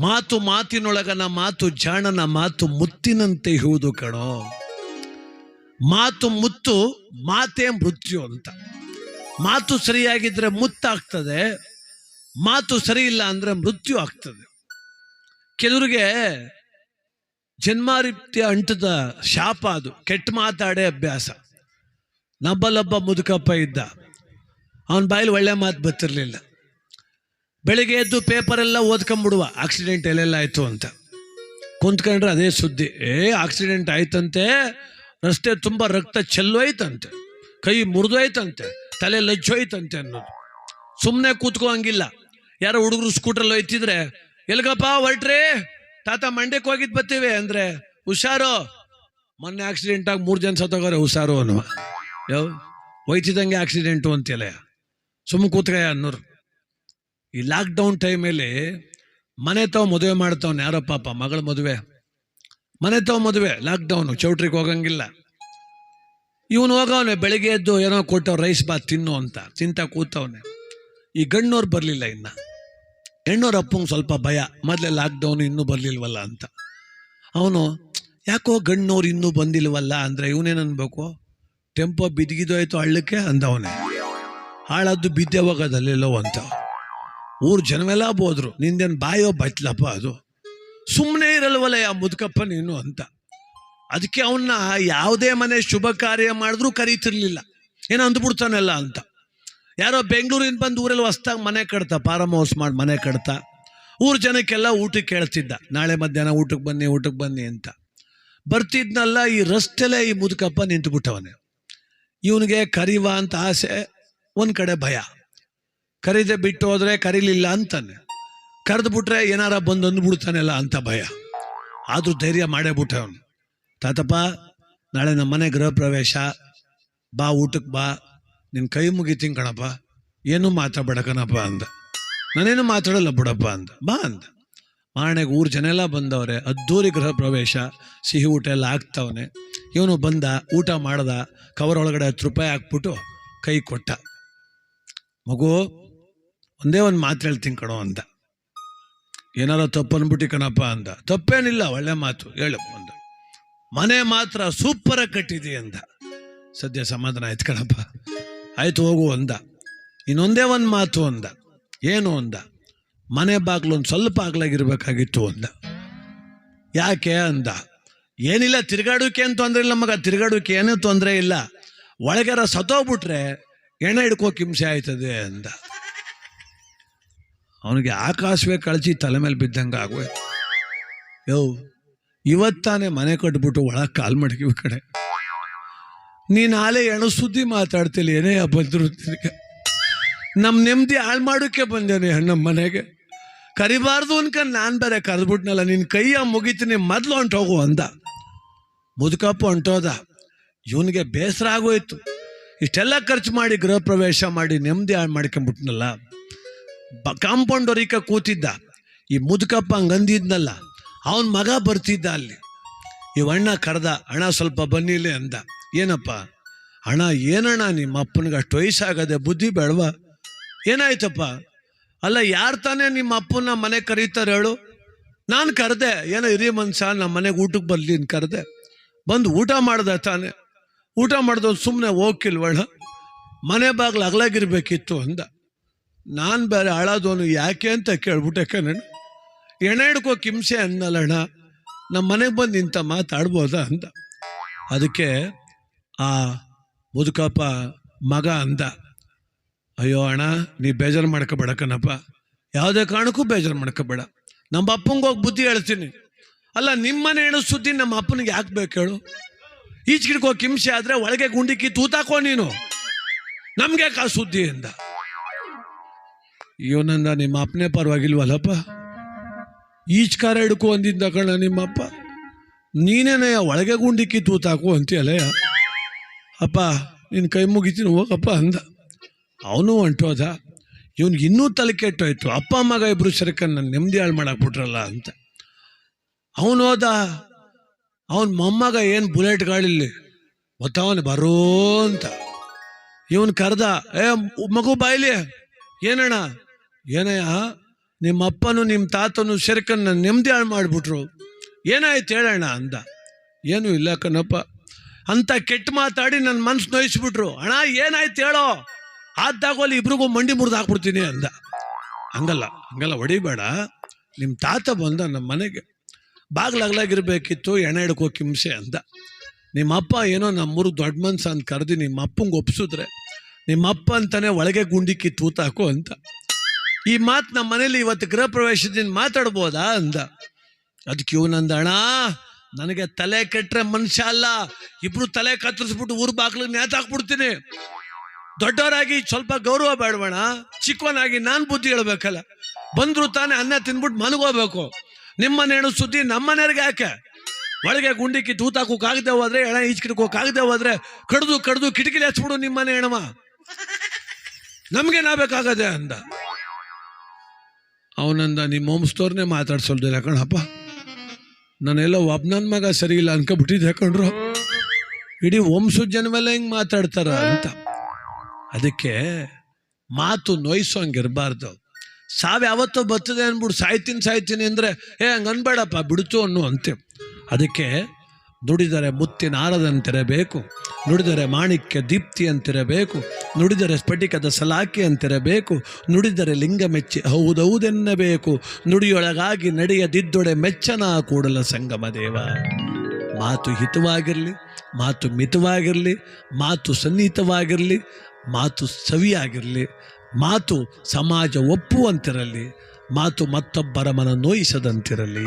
ಮಾತು ಮಾತಿನೊಳಗನ ಮಾತು ಜಾಣನ ಮಾತು ಮುತ್ತಿನಂತೆ ಇಹುವುದು ಕಣೋ. ಮಾತು ಮುತ್ತು ಮಾತೇ ಮೃತ್ಯು ಅಂತ. ಮಾತು ಸರಿಯಾಗಿದ್ರೆ ಮುತ್ತಾಗ್ತದೆ, ಮಾತು ಸರಿ ಇಲ್ಲ ಅಂದ್ರೆ ಮೃತ್ಯು ಆಗ್ತದೆ. ಕೆಲವರಿಗೆ ಜನ್ಮಾರಿತ್ಯ ಅಂಟದ ಶಾಪ ಅದು, ಕೆಟ್ಟ ಮಾತಾಡೇ ಅಭ್ಯಾಸ. ನಬ್ಬಲೊಬ್ಬ ಮುದುಕಪ್ಪ ಇದ್ದ, ಅವನ ಬಾಯಲ್ಲಿ ಒಳ್ಳೆ ಮಾತು ಬರ್ತಿರ್ಲಿಲ್ಲ. ಬೆಳಿಗ್ಗೆ ಎದ್ದು ಪೇಪರೆಲ್ಲ ಓದ್ಕೊಂಬಿಡುವ. ಆಕ್ಸಿಡೆಂಟ್ ಎಲ್ಲೆಲ್ಲ ಆಯ್ತು ಅಂತ. ಕುಂತ್ಕೊಂಡ್ರೆ ಅದೇ ಸುದ್ದಿ. ಏ ಆಕ್ಸಿಡೆಂಟ್ ಆಯ್ತಂತೆ. ರಸ್ತೆ ತುಂಬ ರಕ್ತ ಚೆಲ್ಲೋಯ್ತಂತೆ. ಕೈ ಮುರಿದೋಯ್ತಂತೆ. ತಲೆ ಲಜ್ಜೋಯ್ತಂತೆ ಅನ್ನೋದು. ಸುಮ್ಮನೆ ಕೂತ್ಕೋ ಹಂಗಿಲ್ಲ ಯಾರೋ ಹುಡುಗರು ಸ್ಕೂಟ್ರಲ್ಲಿ ಒಯ್ತಿದ್ರೆ ಎಲ್ಗಪ್ಪ ಹೊರಟ್ರಿ? ತಾತ ಮಂಡ್ಯಕ್ಕೆ ಹೋಗಿದ್ ಬರ್ತೀವಿ ಅಂದ್ರೆ, ಹುಷಾರು. ಮೊನ್ನೆ ಆಕ್ಸಿಡೆಂಟ್ ಆಗಿ ಮೂರು ಜನ ಸತ್ತೋಗೋರೆ, ಹುಷಾರು ಅನ್ನುವ. ಯಾವ ಒಯ್ತಿದಂಗೆ ಆಕ್ಸಿಡೆಂಟು ಅಂತೆಲ್ಲ ಸುಮ್ಮ ಕೂತ್ಕಯ್ಯ ಅನ್ನೋರು. ಈ ಲಾಕ್ಡೌನ್ ಟೈಮಲ್ಲಿ ಮನೆ ತಾವು ಮದುವೆ ಮಾಡ್ತಾವನೆ ಯಾರೋ ಪಾಪ, ಮಗಳ ಮದುವೆ. ಮನೆ ತಾವು ಮದುವೆ ಲಾಕ್ಡೌನು ಚೌಟ್ರಿಗೆ ಹೋಗಂಗಿಲ್ಲ. ಇವನು ಹೋಗವನೆ, ಬೆಳಿಗ್ಗೆ ಎದ್ದು ಏನೋ ಕೊಟ್ಟವ್ ರೈಸ್ ಬಾತ್ ತಿನ್ನು ಅಂತ, ತಿಂತ ಕೂತವನೆ. ಈ ಗಣ್ಣವ್ರು ಬರಲಿಲ್ಲ ಇನ್ನ. ಹೆಣ್ಣೋರ್ ಅಪ್ಪಂಗೆ ಸ್ವಲ್ಪ ಭಯ, ಮೊದಲೇ ಲಾಕ್ಡೌನ್ ಇನ್ನೂ ಬರಲಿಲ್ವಲ್ಲ ಅಂತ. ಅವನು, ಯಾಕೋ ಗಣ್ಣವ್ರು ಇನ್ನೂ ಬಂದಿಲ್ವಲ್ಲ ಅಂದರೆ ಇವನೇನು ಅನ್ಬೇಕು? ಟೆಂಪೋ ಬಿದ್ಗಿದೋಯ್ತು ಹಳ್ಳಕ್ಕೆ ಅಂದವನೇ. ಹಾಳದ್ದು ಬಿದ್ದೆ ಹೋಗೋದಲ್ಲೆಲ್ಲೋ ಅಂತ. ಊರು ಜನವೆಲ್ಲ ಬೋದ್ರು ನಿಂದೇನು ಬಾಯೋ ಬಟ್ಲಪ್ಪ ಅದು? ಸುಮ್ಮನೆ ಇರಲ್ವಲ್ಲ ಯಾ ಮುದುಕಪ್ಪ ನೀನು ಅಂತ. ಅದಕ್ಕೆ ಅವನ್ನ ಯಾವುದೇ ಮನೆ ಶುಭ ಕಾರ್ಯ ಮಾಡಿದ್ರೂ ಕರೀತಿರ್ಲಿಲ್ಲ. ಏನೋ ಅಂದ್ಬಿಡ್ತಾನಲ್ಲ ಅಂತ. ಯಾರೋ ಬೆಂಗಳೂರಿಂದ ಬಂದು ಊರಲ್ಲಿ ಹೊಸ್ದಾಗ ಮನೆ ಕಟ್ತಾ ಫಾರಮ್ ಹೌಸ್ ಮಾಡಿ ಮನೆ ಕಟ್ತಾ, ಊರು ಜನಕ್ಕೆಲ್ಲ ಊಟಕ್ಕೆ ಕೇಳ್ತಿದ್ದ. ನಾಳೆ ಮಧ್ಯಾಹ್ನ ಊಟಕ್ಕೆ ಬನ್ನಿ ಊಟಕ್ಕೆ ಬನ್ನಿ ಅಂತ. ಬರ್ತಿದ್ನಲ್ಲ ಈ ರಸ್ತೆಲೇ ಈ ಮುದುಕಪ್ಪ ನಿಂತುಬಿಟ್ಟವನೆ. ಇವನಿಗೆ ಕರಿವ ಅಂತ ಆಸೆ, ಒಂದು ಕಡೆ ಭಯ. ಕರೀದೆ ಬಿಟ್ಟು ಹೋದ್ರೆ ಕರೀಲಿಲ್ಲ ಅಂತಾನೆ. ಕರೆದು ಬಿಟ್ರೆ ಏನಾರ ಬಂದು ಅಂದ್ಬಿಡ್ತಾನೆಲ್ಲ ಅಂತ ಭಯ. ಆದ್ರೂ ಧೈರ್ಯ ಮಾಡೇ ಬಿಟ್ಟೆ ಅವನು. ತಾತಪ್ಪ, ನಾಳೆ ನಮ್ಮ ಮನೆ ಗೃಹ ಪ್ರವೇಶ. ಬಾ ಊಟಕ್ಕೆ ಬಾ. ನಿನ್ನ ಕೈ ಮುಗಿತೀನಿ ಕಣಪ್ಪ. ಏನೂ ಮಾತಾಡಬೇಡ ಕಣಪ್ಪ ಅಂದ. ನಾನೇನು ಮಾತಾಡಲ್ಲ ಬಿಡಪ್ಪ ಅಂದ. ಬಾ ಅಂದ. ಮಾರಣೆಗೆ ಊರು ಜನ ಎಲ್ಲ ಬಂದವ್ರೆ. ಅದ್ದೂರಿ ಗೃಹ ಪ್ರವೇಶ. ಸಿಹಿ ಊಟ ಎಲ್ಲ ಆಗ್ತವನೆ. ಇವನು ಬಂದ, ಊಟ ಮಾಡ್ದ. ಕವರ್ ಒಳಗಡೆ ಹತ್ತು ರೂಪಾಯಿ ಹಾಕ್ಬಿಟ್ಟು ಕೈ ಕೊಟ್ಟ. ಮಗು ಒಂದೇ ಒಂದು ಮಾತು ಹೇಳ್ತೀನಿ ಕಣೋ ಅಂದ ಏನಾರ ತಪ್ಪು ಅಂದ್ಬಿಟ್ಟು ಕಣಪ್ಪ ಅಂದ. ತಪ್ಪೇನಿಲ್ಲ, ಒಳ್ಳೆ ಮಾತು. ಹೇಳು ಒಂದು. ಮನೆ ಮಾತ್ರ ಸೂಪರಾಗಿ ಕಟ್ಟಿದಿ ಅಂದ. ಸದ್ಯ ಸಮಾಧಾನ ಆಯ್ತು ಕಣಪ್ಪ. ಆಯ್ತು ಹೋಗು ಅಂದ. ಇನ್ನೊಂದೇ ಒಂದು ಮಾತು ಅಂದ. ಏನು ಅಂದ? ಮನೆ ಬಾಗ್ಲು ಒಂದು ಸ್ವಲ್ಪ ಆಗ್ಲಾಗಿರ್ಬೇಕಾಗಿತ್ತು ಅಂದ. ಯಾಕೆ ಅಂದ? ಏನಿಲ್ಲ, ತಿರ್ಗಾಡೋಕೆ ಏನು ತೊಂದರೆ ಇಲ್ಲ ಮಗ. ತಿರ್ಗಾಡೋಕೆ ಏನೂ ತೊಂದರೆ ಇಲ್ಲ. ಒಳಗಾರ ಸತ್ತೋಗ್ಬಿಟ್ರೆ ಎಣ್ಣೆ ಹಿಡ್ಕೋಕೆ ಹಿಂಸೆ ಆಯ್ತದೆ ಅಂದ. ಅವನಿಗೆ ಆಕಾಶವೇ ಕಳಚಿ ತಲೆ ಮೇಲೆ ಬಿದ್ದಂಗೆ ಆಗುವೆ ಯೋ ಇವತ್ತಾನೆ ಮನೆ ಕಟ್ಬಿಟ್ಟು ಒಳಗೆ ಕಾಲ್ ಮಡಗಿ ಕಡೆ. ನೀನು ಆಲೆ ಎಣ ಸುದ್ದಿ ಮಾತಾಡ್ತಿಲ್ಲ, ಏನೇ ಬಂದ್ರು ನಮ್ಮ ನೆಮ್ಮದಿ ಹಾಳು ಮಾಡೋಕ್ಕೆ ಬಂದೇನೆ ನಮ್ಮ ಮನೆಗೆ. ಕರಿಬಾರ್ದು ಅನ್ಕೊಂಡು ನಾನು ಬೇರೆ ಕರೆದ್ಬಿಟ್ನಲ್ಲ ನಿನ್ನ ಕೈಯ ಮುಗಿತೀನಿ, ಮೊದಲು ಹೊಂಟೋಗು ಅಂದ. ಮುದುಕಪ್ಪ ಹೊಂಟೋದ. ಇವನಿಗೆ ಬೇಸರ ಆಗೋಯ್ತು. ಇಷ್ಟೆಲ್ಲ ಖರ್ಚು ಮಾಡಿ ಗೃಹ ಪ್ರವೇಶ ಮಾಡಿ ನೆಮ್ಮದಿ ಹಾಳು ಮಾಡ್ಕೊಂಬಿಟ್ನಲ್ಲ. ಕಾಂಪೌಂಡ್ ಹೊರಿಕ ಕೂತಿದ್ದ. ಈ ಮುದುಕಪ್ಪ ಹಂಗಂದಿದ್ನಲ್ಲ, ಅವನ ಮಗ ಬರ್ತಿದ್ದ ಅಲ್ಲಿ. ಇವ ಅಣ್ಣ ಕರೆದ, ಅಣ್ಣ ಸ್ವಲ್ಪ ಬನ್ನಿಲಿ ಅಂದ. ಏನಪ್ಪ? ಅಣ್ಣ, ಏನಣ್ಣ ನಿಮ್ಮ ಅಪ್ಪನಿಗೆ ಅಷ್ಟು ವಯಸ್ಸಾಗದೆ ಬುದ್ಧಿ ಬೇಡವಾ? ಏನಾಯ್ತಪ್ಪ? ಅಲ್ಲ, ಯಾರು ತಾನೇ ನಿಮ್ಮ ಅಪ್ಪನ ಮನೆ ಕರೀತಾರೆ ಹೇಳು? ನಾನು ಕರೆದೆ. ಏನೋ ಹಿರಿಯ ಮನ್ಸ ನಮ್ಮ ಮನೆಗೆ ಊಟಕ್ಕೆ ಬರಲಿ ಕರೆದೆ. ಬಂದು ಊಟ ಮಾಡ್ದೆ ತಾನೆ. ಊಟ ಮಾಡ್ದವ್ನು ಸುಮ್ಮನೆ ಹೋಗಿಲ್ವಣ್ಣ ಮನೆ ಬಾಗ್ಲು ಅಗಲಾಗಿರ್ಬೇಕಿತ್ತು ಅಂದ. ನಾನು ಬೇರೆ ಹಾಳಾದವನು ಯಾಕೆ ಅಂತ ಕೇಳ್ಬಿಟ್ಟೆ ಕಣಣ್ಣ ಎಣೆ ಹಿಡ್ಕೋ ಕಿಂಸೆ ಅನ್ನಲ್ಲಣ್ಣ. ನಮ್ಮ ಮನೆಗೆ ಬಂದು ಇಂಥ ಮಾತಾಡ್ಬೋದಾ ಅಂತ. ಅದಕ್ಕೆ ಆ ಮುದುಕಪ್ಪ ಮಗ ಅಂದ. ಅಯ್ಯೋ ಅಣ್ಣ, ನೀ ಬೇಜಾರು ಮಾಡ್ಕೋಬೇಡ ಕಣಪ್ಪ ಯಾವುದೇ ಕಾರಣಕ್ಕೂ ಬೇಜಾರು ಮಾಡ್ಕೋಬೇಡ. ನಮ್ಮ ಅಪ್ಪಂಗೆ ಹೋಗಿ ಬುದ್ಧಿ ಹೇಳ್ತೀನಿ. ಅಲ್ಲ ನಿಮ್ಮನೆ ಹೇಳೋ ಸುದ್ದಿ ನಮ್ಮ ಅಪ್ಪನಿಗೆ ಯಾಕೆ ಬೇಕು ಹೇಳು? ಈಚೆಗಿಡ್ಕೋ ಕಿಂಸೆ ಆದರೆ ಒಳಗೆ ಗುಂಡಿಕ್ಕಿ ತೂತಾಕೋ ನೀನು. ನಮ್ಗೆ ಕಾ ಸುದ್ದಿ ಅಂದ? ಇವನಂದ ನಿಮ್ಮ ಅಪ್ಪನೇ ಪರವಾಗಿಲ್ವಲ್ಲಪ್ಪ? ಈಚ್ಕಾರ ಹಿಡ್ಕೊ ಅಂದಿದ್ದ ಕಣ ನಿಮ್ಮಪ್ಪ. ನೀನೇನಯ್ಯ ಒಳಗೆ ಗುಂಡಿಕ್ಕಿ ತೂತಾಕು ಅಂತೀಯಲ್ಲ ಅಪ್ಪ ನಿನ್ನ ಕೈ ಮುಗಿತೀನಿ, ಹೋಗಪ್ಪ ಅಂದ. ಅವನು ಹೊಂಟೋದ ಇವನ್ ಇನ್ನೂ ತಲೆ ಕೆಟ್ಟೋಯ್ತು. ಅಪ್ಪ, ಮಗ ಇಬ್ರು ನನ್ನ ನೆಮ್ಮದಿ ಹಾಳು ಮಾಡಾಕ್ಬಿಟ್ರಲ್ಲ ಅಂತ. ಅವನು ಹೋದ. ಅವನ ಮೊಮ್ಮಗ ಏನು ಬುಲೆಟ್ ಗಾಳಿಲಿ, ಗೊತ್ತವನು ಬರೋ ಅಂತ. ಇವನು ಕರ್ದ, ಏ, ಮಗು ಬಾಯ್ಲಿ ಏನಣ್ಣ? ಏನಯ್ಯ ನಿಮ್ಮ ಅಪ್ಪನು ನಿಮ್ಮ ತಾತನು ಸೆರಕನ್ನು ನೆಮ್ಮದಿ ಹಾಳು ಮಾಡಿಬಿಟ್ರು. ಏನಾಯ್ತು ಹೇಳೋಣ ಅಂದ. ಏನೂ ಇಲ್ಲ ಕಣಪ್ಪ ಅಂತ ಕೆಟ್ಟ ಮಾತಾಡಿ ನನ್ನ ಮನ್ಸು ನೋಯಿಸ್ಬಿಟ್ರು. ಅಣ್ಣ, ಏನಾಯ್ತು ಹೇಳೋ? ಆದ್ದಾಗೋಲಿ ಇಬ್ರಿಗೂ ಮಂಡಿ ಮುರಿದು ಹಾಕ್ಬಿಡ್ತೀನಿ ಅಂದ. ಹಂಗಲ್ಲ ಹಂಗಲ್ಲ, ಹೊಡಿಬೇಡ. ನಿಮ್ಮ ತಾತ ಬಂದ ನಮ್ಮ ಮನೆಗೆ. ಬಾಗ್ಲಾಗ್ಲಾಗಿರ್ಬೇಕಿತ್ತು ಎಣ್ಣೆ ಹಿಡ್ಕೋ ಕಿಂಸೆ ಅಂದ. ನಿಮ್ಮ ಅಪ್ಪ ಏನೋ ನಮ್ಮೂರು ದೊಡ್ಡ ಮನ್ಸ ಅಂತ ಕರೆದು ನಿಮ್ಮ ಅಪ್ಪಂಗೆ ಒಪ್ಸಿದ್ರೆ ನಿಮ್ಮ ಅಪ್ಪ ಅಂತಾನೆ ಒಳಗೆ ಗುಂಡಿಕ್ಕಿ ತೂತಾಕು ಅಂತ. ಈ ಮಾತು ನಮ್ಮ ಮನೇಲಿ ಇವತ್ತು ಗೃಹ ಪ್ರವೇಶದಿಂದ ಮಾತಾಡ್ಬೋದಾ ಅಂದ. ಅದಕ್ಕೆ ಇವನಂದ ಅಣ್ಣ, ನನಗೆ ತಲೆ ಕೆಟ್ಟರೆ ಮನುಷ್ಯ ಅಲ್ಲ. ಇಬ್ರು ತಲೆ ಕತ್ತರಿಸ್ಬಿಟ್ಟು ಊರು ಬಾಗ್ಲಿಗೆ ನೇತಾಕ್ಬಿಡ್ತೀನಿ ದೊಡ್ಡವರಾಗಿ ಸ್ವಲ್ಪ ಗೌರವ ಬೇಡಬೇಡ ಚಿಕ್ಕವನಾಗಿ ನಾನು ಬುದ್ಧಿ ಹೇಳ್ಬೇಕಲ್ಲ. ಬಂದ್ರು ತಾನೇ ಅನ್ನ ತಿನ್ಬಿಟ್ಟು ನಿಮ್ಮ ನಿಮ್ಮನೇನು ಸುದ್ದಿ ನಮ್ಮನೆಯವ್ರಿಗೆ ಯಾಕೆ? ಒಳಗೆ ಗುಂಡಿಕ್ಕಿ ತೂತಾಕೋಕಾಗದೆ ಹೋದ್ರೆ ಎಣ ಈಚ್ಕಿಡ್ಕೋಕಾಗದೆ ಹೋದ್ರೆ ಕಡ್ದು ಕಡ್ದು ಕಿಟಕಿಲಿ ಹಚ್ಬಿಡು ನಿಮ್ಮನೆ ಹೆಣವ ನಮ್ಗೆ ನಾಬೇಕಾಗದೆ ಅಂದ. ಅವನಂದ ನಿಮ್ಮ ವಂಶದವ್ರನ್ನೇ ಮಾತಾಡ್ಸೋಲ್ದಿಲ್ಲ ಕಣಪ್ಪ. ನಾನೆಲ್ಲ ಒಬ್ಬ ನನ್ನ ಮಗ ಸರಿ ಇಲ್ಲ ಅನ್ಕೊಬಿಟ್ಟಿದ್ದೆ ಹಾಕೊಂಡ್ರು ಇಡೀ ವಂಶದ ಜನ ಮೇಲೆ ಹಿಂಗೆ ಮಾತಾಡ್ತಾರ ಅಂತ. ಅದಕ್ಕೆ ಮಾತು ನೋಯಿಸೋಂಗಿರಬಾರ್ದು ಸಾವು ಯಾವತ್ತೋ ಬರ್ತದೆ ಅಂದ್ಬಿಟ್ಟು ಸಾಯ್ತೀನಿ ಸಾಯ್ತೀನಿ ಅಂದರೆ, ಏ, ಹಂಗೆ ಅನ್ಬೇಡಪ್ಪ, ಬಿಡ್ತು ಅನ್ನೋ, ಅಂತೆ. ಅದಕ್ಕೆ ನುಡಿದರೆ ಮುತ್ತಿನ ಆರದಂತಿರಬೇಕು, ನುಡಿದರೆ ಮಾಣಿಕ್ಯ ದೀಪ್ತಿ ಅಂತಿರಬೇಕು ನುಡಿದರೆ ಸ್ಫಟಿಕದ ಸಲಾಕೆ ಅಂತಿರಬೇಕು, ನುಡಿದರೆ ಲಿಂಗ ಮೆಚ್ಚಿ ಹೌದೌದೆನ್ನಬೇಕು, ನುಡಿಯೊಳಗಾಗಿ ನಡೆಯದಿದ್ದೊಡೆ ಮೆಚ್ಚನ ಕೂಡಲ ಸಂಗಮ ದೇವ. ಮಾತು ಹಿತವಾಗಿರಲಿ, ಮಾತು ಮಿತವಾಗಿರಲಿ, ಮಾತು ಸನ್ನಿಹಿತವಾಗಿರಲಿ, ಮಾತು ಸವಿಯಾಗಿರಲಿ, ಮಾತು ಸಮಾಜ ಒಪ್ಪುವಂತಿರಲಿ, ಮಾತು ಮತ್ತೊಬ್ಬರ ಮನ ನೋಯಿಸದಂತಿರಲಿ.